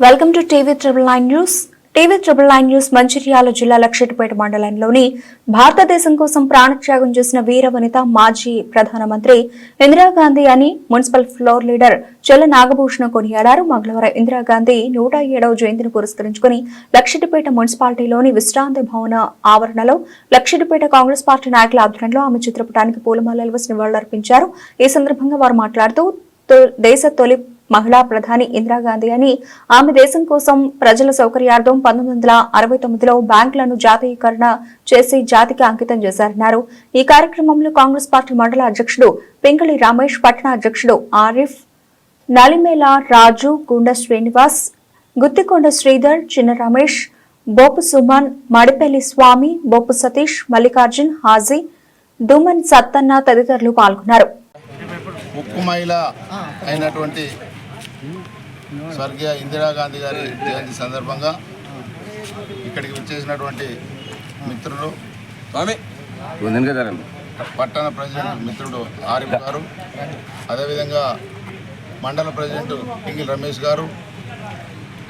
Welcome to TV triple nine news. TV triple nine news Mancherial జిల్లా లక్షటిపేట మండలంలోని భారతదేశం కోసం ప్రాణత్యాగం చేసిన వీర వనిత మాజీ ప్రధానమంత్రి ఇందిరాగాంధీ అని మున్సిపల్ ఫ్లోర్ లీడర్ చెల్ల నాగభూషణ కొనియాడారు. మంగళవారం ఇందిరాగాంధీ నూట ఏడవ జయంతిని పురస్కరించుకుని లక్షటిపేట మున్సిపాలిటీలోని విశ్రాంతి భవన ఆవరణలో లక్షటిపేట కాంగ్రెస్ పార్టీ నాయకుల ఆధ్వర్యంలో ఆమె చిత్రపటానికి పూలమాలలు వేసి నివాళులర్పించారు. ఈ సందర్భంగా వారు మాట్లాడుతూ దేశ తొలి మహిళా ప్రధాని ఇందిరాగాంధీ అని. ఆమె దేశం కోసం ప్రజల సౌకర్యార్థం పంతొమ్మిది వందల అరవై తొమ్మిదిలో బ్యాంకులను జాతీయకరణ చేసి జాతికి అంకితం చేశారన్నారు. ఈ కార్యక్రమంలో కాంగ్రెస్ పార్టీ మండల అధ్యక్షుడు పింగళి రమేష్ పట్టణ అధ్యక్షుడు ఆరిఫ్ నలిమేల రాజు గుండ శ్రీనివాస్ గుత్తికొండ శ్రీధర్ చిన్న రమేష్ బోపు సుమన్ మడిపల్లి స్వామి బోపు సతీష్ మల్లికార్జున్ హాజీ డుమన్ సత్తన్న తదితరులు పాల్గొన్నారు. ముక్కు మహిళ అయినటువంటి స్వర్గీయ ఇందిరాగాంధీ గారి జయంతి సందర్భంగా ఇక్కడికి వచ్చేసినటువంటి మిత్రులు పట్టణ ప్రెసిడెంట్ మిత్రుడు ఆరిఫ్ గారు అదేవిధంగా మండల ప్రెసిడెంట్ పింగిల్ రమేష్ గారు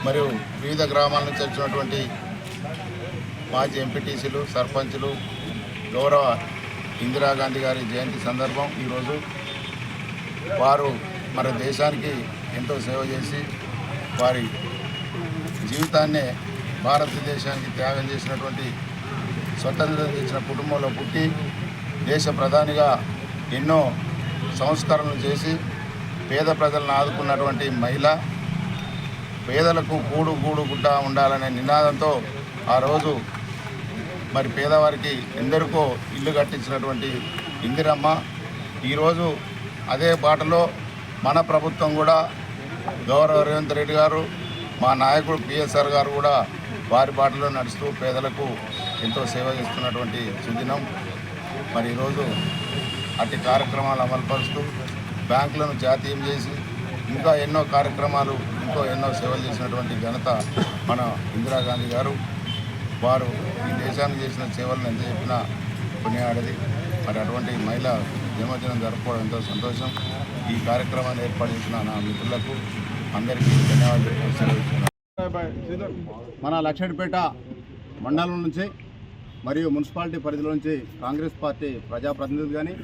మరియు వివిధ గ్రామాల నుంచి వచ్చినటువంటి మాజీ ఎంపీటీసీలు సర్పంచులు గౌరవ ఇందిరాగాంధీ గారి జయంతి సందర్భం ఈరోజు. వారు మన దేశానికి ఎంతో సేవ చేసి వారి జీవితాన్నే భారతదేశానికి త్యాగం చేసినటువంటి స్వతంత్రం తెచ్చిన కుటుంబంలో పుట్టి దేశ ప్రధానిగా ఎన్నో సంస్కరణలు చేసి పేద ప్రజలను ఆదుకున్నటువంటి మహిళ పేదలకు కూడు గూడు గుడ్డ ఉండాలనే నినాదంతో ఆ రోజు మరి పేదవారికి ఎందరికో ఇల్లు కట్టించినటువంటి ఇందిరమ్మ. ఈరోజు అదే బాటలో మన ప్రభుత్వం కూడా గౌరవ రేవంత్ రెడ్డి గారు మా నాయకుడు పిఎస్ఆర్ గారు కూడా వారి బాటలో నడుస్తూ పేదలకు ఎంతో సేవ చేస్తున్నటువంటి సుదినం. మరి ఈరోజు అట్టి కార్యక్రమాలు అమలుపరుస్తూ బ్యాంకులను జాతీయం చేసి ఇంకా ఎన్నో కార్యక్రమాలు ఇంకో ఎన్నో సేవలు చేసినటువంటి ఘనత మన ఇందిరాగాంధీ గారు. వారు ఈ దేశానికి చేసిన సేవలను ఎంత చెప్పినా కొనియాడది. మరి అటువంటి మహిళ జన్మదినం జరుపుకోవడం ఎంతో సంతోషం. ఈ కార్యక్రమాన్ని ఏర్పాటు చేసిన నా మిత్రులకు అందరికీ ధన్యవాదాలు మన లక్ష్మీపేట మండలం నుంచి మరియు మున్సిపాలిటీ పరిధిలో నుంచి కాంగ్రెస్ పార్టీ ప్రజాప్రతినిధులు కానీ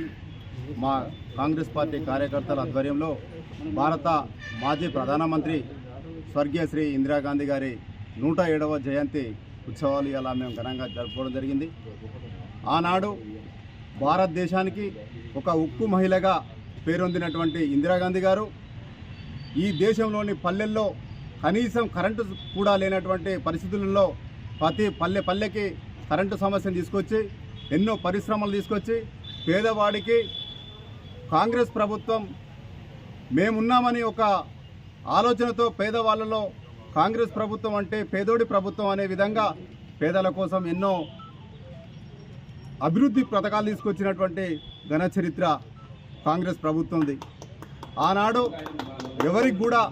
మా కాంగ్రెస్ పార్టీ కార్యకర్తల ఆధ్వర్యంలో భారత మాజీ ప్రధానమంత్రి స్వర్గీయ శ్రీ ఇందిరాగాంధీ గారి నూట ఏడవ జయంతి ఉత్సవాలు ఇలా మేము ఘనంగా జరుపుకోవడం జరిగింది. ఆనాడు భారతదేశానికి ఒక ఉక్కు మహిళగా పేరొందినటువంటి ఇందిరాగాంధీ గారు ఈ దేశంలోని పల్లెల్లో కనీసం కరెంటు కూడా లేనటువంటి పరిస్థితులలో ప్రతి పల్లె పల్లెకి కరెంటు సమస్యను తీసుకొచ్చి ఎన్నో పరిశ్రమలు తీసుకొచ్చి పేదవాడికి కాంగ్రెస్ ప్రభుత్వం మేమున్నామని ఒక ఆలోచనతో పేదవాళ్ళలో కాంగ్రెస్ ప్రభుత్వం అంటే పేదోడి ప్రభుత్వం అనే విధంగా పేదల కోసం ఎన్నో అభివృద్ధి పథకాలు తీసుకొచ్చినటువంటి ఘన చరిత్ర కాంగ్రెస్ ప్రభుత్వంది. ఆనాడు ఎవరికి కూడా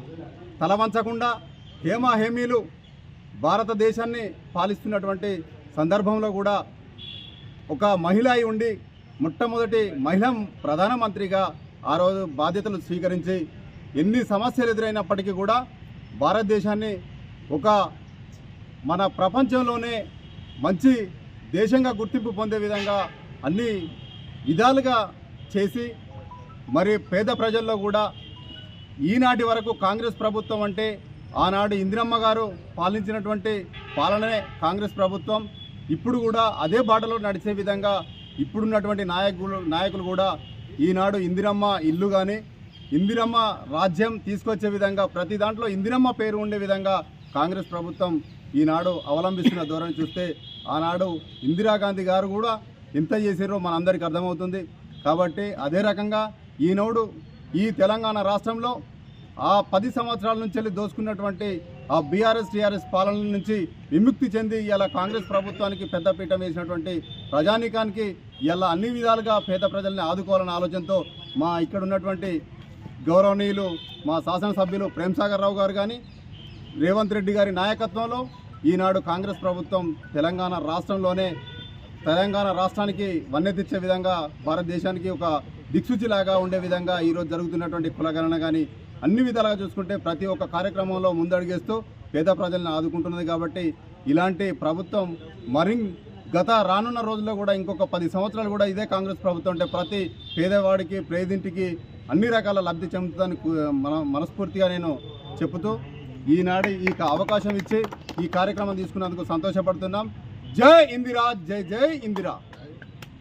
తలవంచకుండా హేమా హేమీలు భారతదేశాన్ని పాలిస్తున్నటువంటి సందర్భంలో కూడా ఒక మహిళ అయి ఉండి మొట్టమొదటి మహిళ ప్రధానమంత్రిగా ఆ రోజు బాధ్యతలు స్వీకరించి ఎన్ని సమస్యలు ఎదురైనప్పటికీ కూడా భారతదేశాన్ని ఒక మన ప్రపంచంలోనే మంచి దేశంగా గుర్తింపు పొందే విధంగా అన్ని విధాలుగా చేసి మరి పేద ప్రజల్లో కూడా ఈనాటి వరకు కాంగ్రెస్ ప్రభుత్వం అంటే ఆనాడు ఇందిరమ్మ గారు పాలించినటువంటి పాలనే కాంగ్రెస్ ప్రభుత్వం. ఇప్పుడు కూడా అదే బాటలో నడిచే విధంగా ఇప్పుడున్నటువంటి నాయకులు నాయకులు కూడా ఈనాడు ఇందిరమ్మ ఇల్లు కానీ ఇందిరమ్మ రాజ్యం తీసుకొచ్చే విధంగా ప్రతి దాంట్లో ఇందిరమ్మ పేరు ఉండే విధంగా కాంగ్రెస్ ప్రభుత్వం ఈనాడు అవలంబిస్తున్న ధోరణి చూస్తే ఆనాడు ఇందిరాగాంధీ గారు కూడా ఎంత చేసారో మనందరికీ అర్థమవుతుంది. కాబట్టి అదే రకంగా ఈనాడు ఈ తెలంగాణ రాష్ట్రంలో ఆ పది సంవత్సరాల నుంచి వెళ్ళి దోచుకున్నటువంటి ఆ బీఆర్ఎస్ టీఆర్ఎస్ పాలన నుంచి విముక్తి చెంది ఇలా కాంగ్రెస్ ప్రభుత్వానికి పెద్దపీట వేసినటువంటి ప్రజానీకానికి ఇలా అన్ని విధాలుగా పేద ప్రజల్ని ఆదుకోవాలనే ఆలోచనతో మా ఇక్కడ ఉన్నటువంటి గౌరవనీయులు మా శాసనసభ్యులు ప్రేమ్సాగర్ రావు గారు కానీ రేవంత్ రెడ్డి గారి నాయకత్వంలో ఈనాడు కాంగ్రెస్ ప్రభుత్వం తెలంగాణ రాష్ట్రంలోనే తెలంగాణ రాష్ట్రానికి వన్నె తెచ్చే విధంగా భారతదేశానికి ఒక దిక్సూచిలాగా ఉండే విధంగా ఈరోజు జరుగుతున్నటువంటి కులగణన కానీ అన్ని విధాలుగా చూసుకుంటే ప్రతి ఒక్క కార్యక్రమంలో ముందడుగేస్తూ పేద ప్రజలను ఆదుకుంటున్నది కాబట్టి ఇలాంటి ప్రభుత్వం మరి గత రానున్న రోజుల్లో కూడా ఇంకొక పది సంవత్సరాలు కూడా ఇదే కాంగ్రెస్ ప్రభుత్వం అంటే ప్రతి పేదవాడికి పేదింటికి అన్ని రకాల లబ్ధి చెందుతుందని మన మనస్ఫూర్తిగా నేను చెబుతూ ఈనాడు ఈ క- అవకాశం ఇచ్చి ఈ కార్యక్రమం తీసుకున్నందుకు సంతోషపడుతున్నాం. జై ఇందిరా జై జై ఇందిరా.